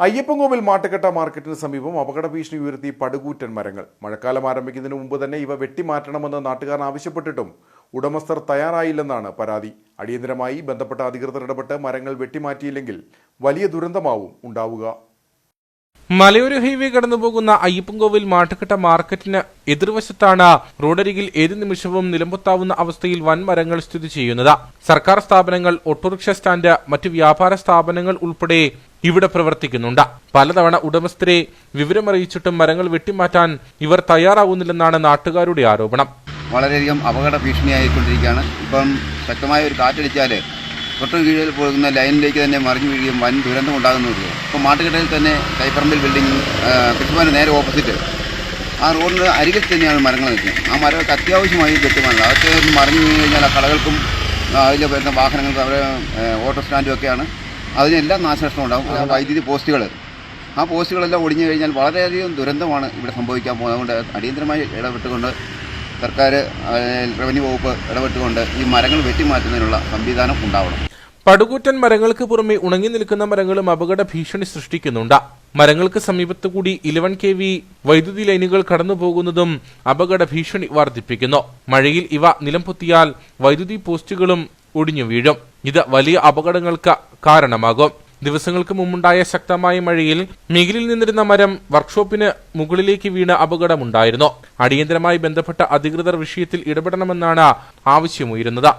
അയ്യപ്പൻകോവിൽ മാട്ടുകെട്ട മാർക്കറ്റിന് സമീപം അപകട ഭീഷണി ഉയർത്തി പടുകൂറ്റൻ മരങ്ങൾ. മഴക്കാലം ആരംഭിക്കുന്നതിന് മുമ്പ് തന്നെ ഇവ വെട്ടിമാറ്റണമെന്ന് നാട്ടുകാർ ആവശ്യപ്പെട്ടിട്ടും ഉടമസ്ഥർ തയ്യാറായില്ലെന്നാണ് പരാതി. അടിയന്തരമായി ബന്ധപ്പെട്ട അധികൃതർ ഇടപെട്ട് മരങ്ങൾ വെട്ടിമാറ്റിയില്ലെങ്കിൽ വലിയ ദുരന്തമാവും ഉണ്ടാവുക. മലയോര ഹൈവേ കടന്നുപോകുന്ന അയ്യപ്പൻകോവിൽ മാട്ടുകെട്ട മാർക്കറ്റിന് എതിർവശത്താണ് റോഡരികിൽ ഏത് നിമിഷവും നിലമ്പൊത്താവുന്ന അവസ്ഥയിൽ വൻ മരങ്ങൾ സ്ഥിതി ചെയ്യുന്നത്. സർക്കാർ സ്ഥാപനങ്ങൾ ഓട്ടോറിക്ഷ സ്റ്റാൻഡ് മറ്റ് വ്യാപാര സ്ഥാപനങ്ങൾ ഉൾപ്പെടെ ഇവിടെ പ്രവർത്തിക്കുന്നുണ്ട്. പലതവണ ഉടമസ്ഥരെ വിവരമറിയിച്ചിട്ടും മരങ്ങൾ വെട്ടിമാറ്റാൻ ഇവർ തയ്യാറാവുന്നില്ലെന്നാണ് നാട്ടുകാരുടെ ആരോപണം. വളരെയധികം അപകട ഭീഷണിയായിക്കൊണ്ടിരിക്കുകയാണ്. ഇപ്പം ശക്തമായ ഒരു കാറ്റടിച്ചാൽ തൊട്ട് കീഴിൽ പോകുന്ന ലൈനിലേക്ക് തന്നെ മറിഞ്ഞു വീഴുകയും വൻ ദുരന്തം ഉണ്ടാകുന്നുണ്ട് ഇപ്പോൾ മാട്ടുകെട്ടയിൽ തന്നെ കൈപ്പറമ്പിൽ ബിൽഡിംഗ് കൃഷിഭവന് നേരെ ഓപ്പോസിറ്റ് ആ റോഡിന് അരികിൽ തന്നെയാണ് മരങ്ങൾ നിൽക്കുന്നത്. ആ മരങ്ങൾക്ക് അത്യാവശ്യമായി വെട്ടുമരങ്ങൾ അതൊക്കെ ഒന്ന് മറിഞ്ഞു വീണ് കഴിഞ്ഞാൽ ആ കടകൾക്കും അതിൽ വരുന്ന വാഹനങ്ങൾക്കും അവരെ ഓട്ടോ സ്റ്റാൻഡും ഒക്കെയാണ്. അതിനെല്ലാം നാശനഷ്ടം ഉണ്ടാകും. വൈദ്യുതി പോസ്റ്റുകൾ ആ പോസ്റ്റുകളെല്ലാം ഒടിഞ്ഞു കഴിഞ്ഞാൽ വളരെയധികം ദുരന്തമാണ് ഇവിടെ സംഭവിക്കാൻ പോകുന്നത്. അതുകൊണ്ട് അടിയന്തരമായി ഇടപെട്ടുകൊണ്ട് സർക്കാർ റവന്യൂ വകുപ്പ് ഇടപെട്ടുകൊണ്ട് ഈ മരങ്ങൾ വെട്ടിമാറ്റുന്നതിനുള്ള സംവിധാനം ഉണ്ടാവണം. പടുകൂറ്റൻ മരങ്ങൾക്ക് പുറമെ ഉണങ്ങി നിൽക്കുന്ന മരങ്ങളും അപകട ഭീഷണി സൃഷ്ടിക്കുന്നുണ്ട്. മരങ്ങൾക്ക് സമീപത്തു കൂടി ഇലവൻ കെ വി വൈദ്യുതി ലൈനുകൾ കടന്നുപോകുന്നതും അപകട ഭീഷണി വർദ്ധിപ്പിക്കുന്നു. മഴയിൽ ഇവ നിലംപൊത്തിയാൽ വൈദ്യുതി പോസ്റ്റുകളും ഒടിഞ്ഞു വീഴും. ഇത് വലിയ അപകടങ്ങൾക്ക് കാരണമാകും. ദിവസങ്ങൾക്ക് മുമ്പുണ്ടായ ശക്തമായ മഴയിൽ മികിലിൽ നിന്നിരുന്ന മരം വർക്ക്ഷോപ്പിന് മുകളിലേക്ക് വീണ് അപകടമുണ്ടായിരുന്നു. അടിയന്തരമായി ബന്ധപ്പെട്ട അധികൃതർ വിഷയത്തിൽ ഇടപെടണമെന്നാണ് ആവശ്യമുയരുന്നത്.